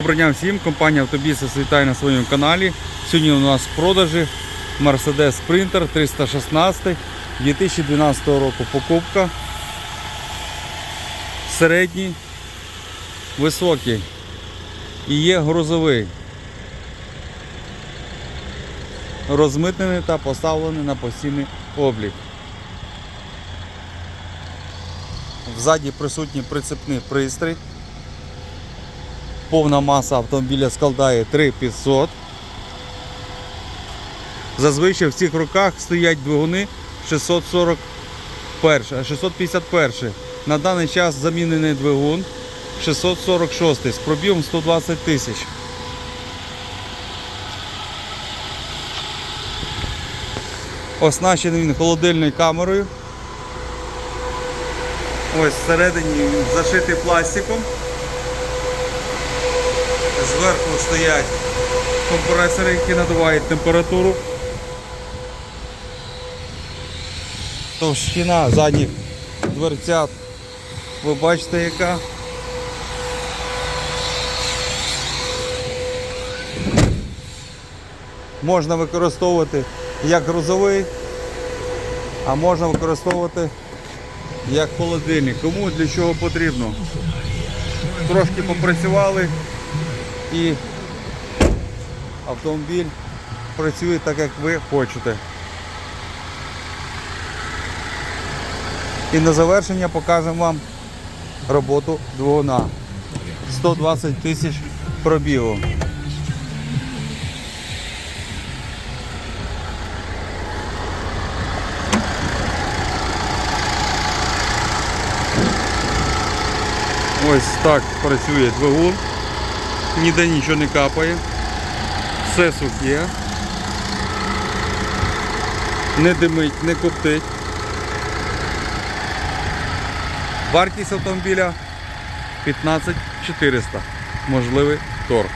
Доброго дня всім, компанія Автобіс вітає на своєму каналі. Сьогодні у нас в продажі Mercedes Sprinter 316 2012 року покупка. Середній, високий і є грузовий. Розмитнений та поставлений на постійний облік. Взаді присутній прицепний пристрій. Повна маса автомобіля складає 3500. Зазвичай в цих руках стоять двигуни 641, 651. На даний час замінений двигун 646 з пробігом 120 тисяч. Оснащений він холодильною камерою. Ось всередині він зашитий пластиком. Зверху стоять компресори, які надувають температуру. Товщина задніх дверцят. Ви бачите яка. Можна використовувати як грузовий, а можна використовувати як холодильник. Кому для чого потрібно. Трошки попрацювали і автомобіль працює так, як ви хочете. І на завершення покажемо вам роботу двигуна. 120 тисяч пробігу. Ось так працює двигун. Ніде нічого не капає. Все сухе. Не димить, не коптить. Вартість автомобіля 15 400. Можливий торг.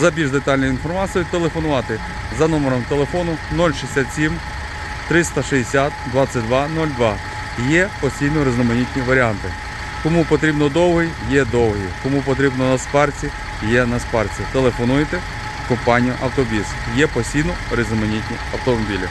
За більш детальною інформацією телефонувати за номером телефону 067 360 2202. Є постійно різноманітні варіанти. Кому потрібно довгий, є довгий. Кому потрібно на спарці, є на спарці. Телефонуйте в компанію Автобіс. Є постійно різноманітні автомобілі.